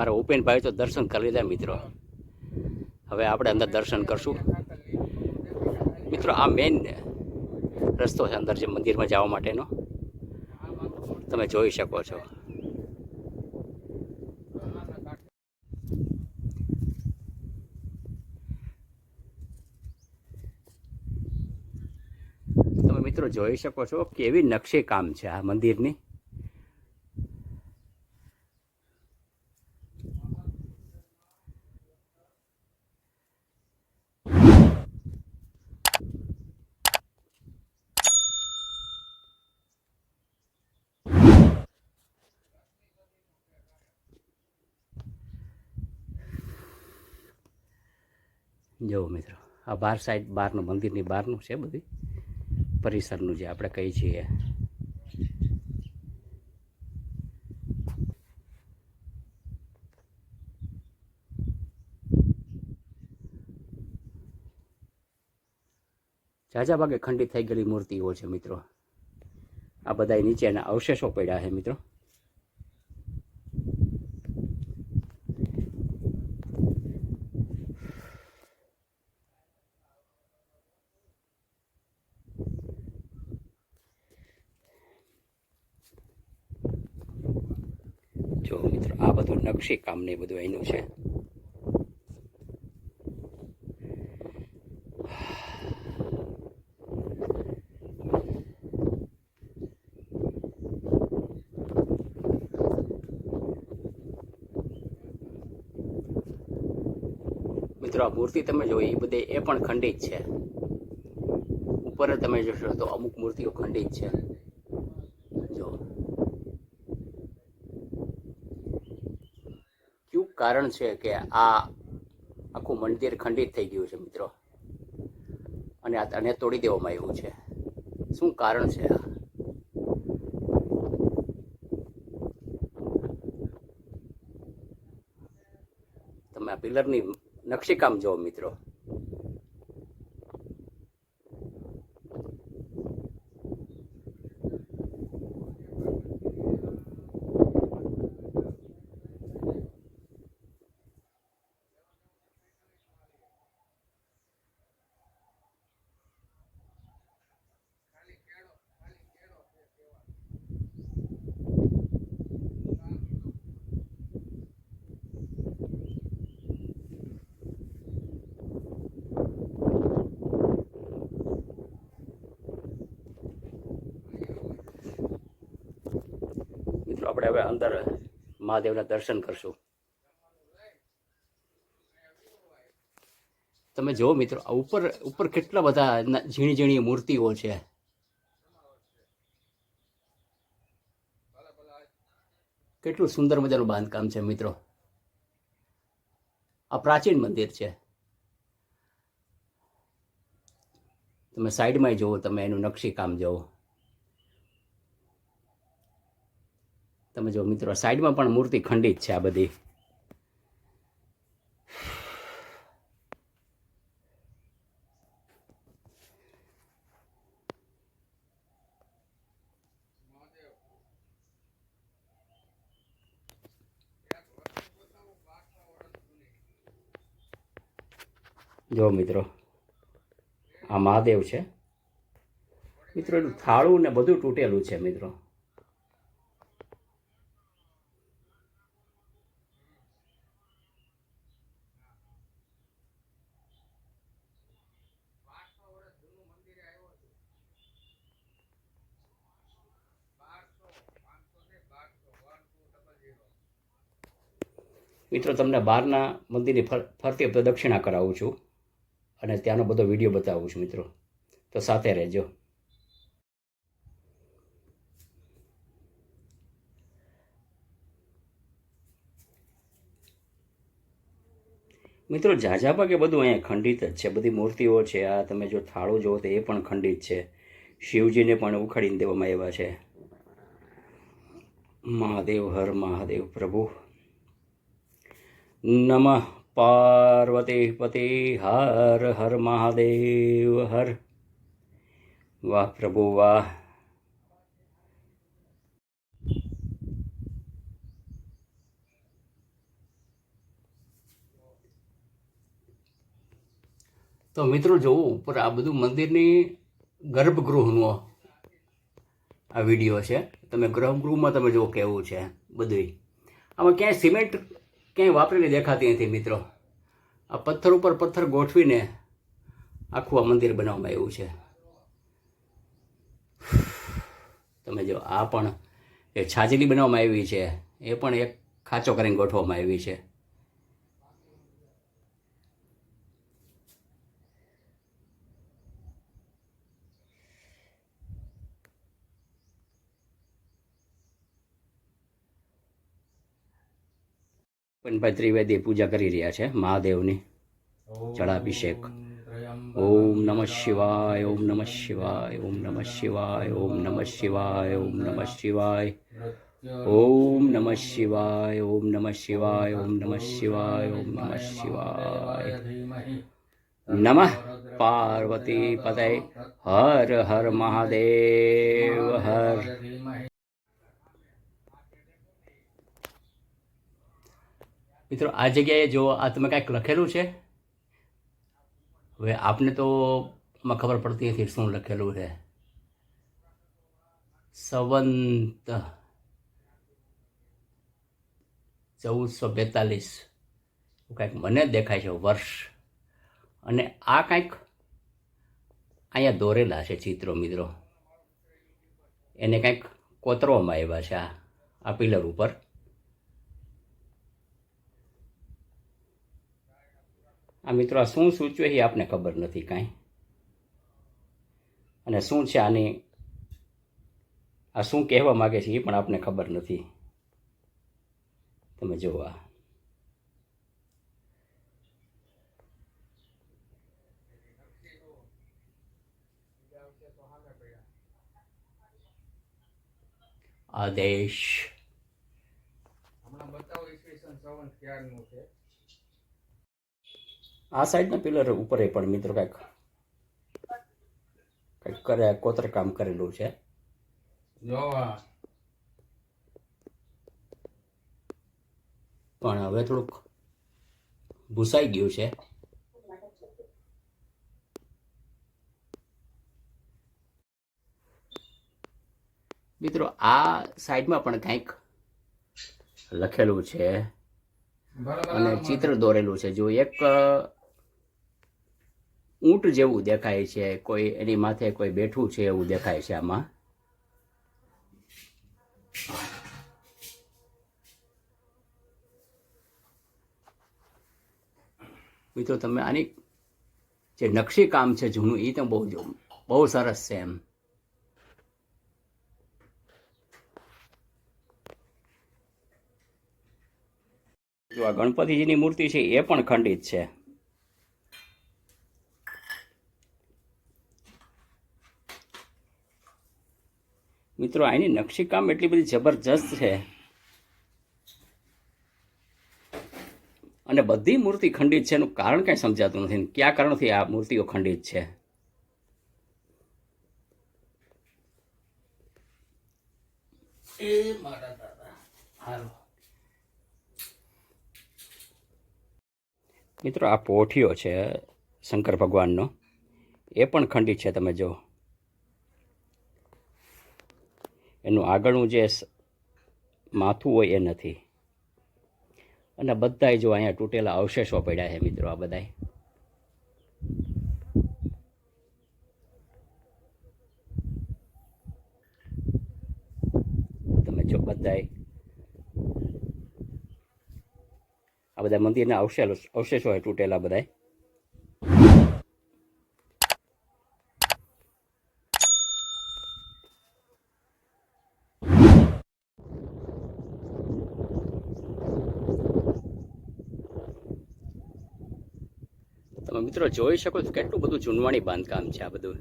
અમારા ઉપેનભાઈ તો દર્શન કરી લીધા મિત્રો. હવે આપણે અંદર દર્શન કરશું. મિત્રો, આ મેઇન રસ્તો છે અંદર જે મંદિરમાં જવા માટેનો. તમે જોઈ શકો છો. તમે મિત્રો જોઈ શકો છો કેવી નકશી કામ છે આ મંદિરની. જુઓ મિત્રો, આ બાર સાઈડ બહારનું મંદિરની બહારનું છે બધી. પરિસરનું જે આપણે કહીએ છીએ. ઝાઝા ભાગે ખંડિત થઈ ગયેલી મૂર્તિઓ છે મિત્રો. આ બધા નીચેના અવશેષો પડ્યા છે મિત્રો. જો મિત્રો, આ બધું નકશી કામ ને બધું એનું છે. મિત્રો, આ મૂર્તિ તમે જોઈ એ બધે એ પણ ખંડિત છે. ઉપર તમે જોશો તો અમુક મૂર્તિઓ ખંડિત છે જો કયું કારણ છે કે આ આખું મંદિર ખંડિત થઈ ગયું છે મિત્રો. અને આને તોડી દેવામાં આવ્યું છે. શું કારણ છે આ? તમે આ પિલરની નકશીકામ જુઓ મિત્રો. આપણે હવે અંદર મહાદેવના દર્શન કરશું. તમે જુઓ મિત્રો, આ ઉપર ઉપર કેટલા બધા ઝીણી ઝીણી મૂર્તિઓ છે. કેટલું સુંદર મજાનું બાંધકામ છે મિત્રો. આ પ્રાચીન મંદિર છે. તમે સાઈડમાં જુઓ, તમે એનું નકશી કામ જુઓ. તમે જો મિત્રો, સાઈડમાં પણ મૂર્તિ ખંડિત છે આ બધી. જો મિત્રો, આ મહાદેવ છે. મિત્રો, એનું થાળું ને બધું તૂટેલું છે, મિત્રો. મિત્રો, તમને બહારના મંદિરની ફર, ફરતી પ્રદક્ષિણા કરાવું છું અને ત્યાંનો બધો વીડિયો બતાવું છું મિત્રો. તો સાથે રહેજો. મિત્રો ઝાઝા ભાગે બધું અહીંયા ખંડિત જ છે. બધી મૂર્તિઓ છે, આ તમે જો થાળો જુઓ તો એ પણ ખંડિત છે. શિવજીને પણ ઉખાડીને દેવામાં આવ્યા છે. મહાદેવ, હર મહાદેવ, પ્રભુ. નમઃ પાર્વતી પતિ હર હર મહાદેવ હર વાહ પ્રભુ વાહ તો મિત્રો જોવો ઉપર આ બધું મંદિરની ગર્ભગૃહનો આ વીડિયો છે. તમે ગર્ભગૃહમાં તમે જો કેવું છે બધું આમાં ક્યાંય સિમેન્ટ ક્યાંય વાપરેલી દેખાતી નથી મિત્રો. આ પથ્થર ઉપર પથ્થર ગોઠવીને આખું આ મંદિર બનાવવામાં આવ્યું છે. તમે જો આ પણ એ છાજલી બનાવવામાં આવી છે. એ પણ એક ખાંચો કરીને ગોઠવવામાં આવી છે. પનભાઈ ત્રિવેદી પૂજા કરી રહ્યા છે મહાદેવની જળાભિષેક. ઓમ નમઃ શિવાય ઓમ નમઃ શિવાય ઓમ નમઃ શિવાય ઓમ નમઃ શિવાય ઓમ નમઃ શિવાય. ઓમ નમઃ શિવાય ઓમ નમઃ શિવાય ઓમ નમઃ શિવાય ઓમ નમઃ શિવાય. નમઃ. પાર્વતી પદય હર હર મહાદેવ. હર મિત્રો, આ જગ્યાએ જો આ તમે કાંઈક લખેલું છે? હવે આપને તો માં ખબર પડતી નથી શું લખેલું છે. સંવંત ચૌદસો બેતાલીસ. કાંઈક મને દેખાય છે વર્ષ. અને આ કાંઈક અહીંયા દોરેલા છે ચિત્રો, મિત્રો. એને કાંઈક કોતરવામાં આવ્યા છે આ આ પિલર ઉપર. આ મિત્રો, આ શું સૂચવે એ આપને ખબર નથી કાંઈ. અને શું છે આની, આ શું કહેવા માગે છે એ પણ આપને ખબર નથી. તમે જુઓ આ. આદેશ. હમણાં બતાવો ઈસવીસન સવન ક્યારનું છે? આ સાઈડના પિલર ઉપર પણ મિત્રો કાંઈક કંઈક કરે કોતર કામ કરેલું છે. પણ હવે થોડુંક ભૂસાઈ ગયું છે. મિત્રો આ સાઈડમાં પણ કંઈક લખેલું છે અને ચિત્ર દોરેલું છે. જો એક ઊંટ જેવું દેખાય છે, કોઈ એની માથે કોઈ બેઠું છે એવું દેખાય છે આમાં. મિત્રો, તમે આની જે નકશી કામ છે જૂનું એ તો બહુ બહુ સરસ છે એમ. જો આ ગણપતિજીની મૂર્તિ છે, એ પણ ખંડિત છે. મિત્રો આની નકશીકામ એટલી બધી જબરજસ્ત છે. અને બધી મૂર્તિ ખંડિત છે એનું કારણ કંઈ સમજાતું નથી. કયા કારણથી આ મૂર્તિઓ ખંડિત છે? એ મારા દાદા. હાલો. મિત્રો આ પોઠિયો છે શંકર ભગવાનનો. એ પણ ખંડિત છે તમે જો એનું આગળનું જે માથું હોય એ નથી. અને બધાય જો અહીંયા તૂટેલા અવશેષો પડ્યા છે મિત્રો, આ બધાય. તમે જો બધાય. આ બધા મંદિરના અવશેષો અવશેષો હોય તૂટેલા બધાય તમે મિત્રો જોઈ શકો છો કેટલું બધું ચૂનવાણી બાંધકામ છે આ બધું.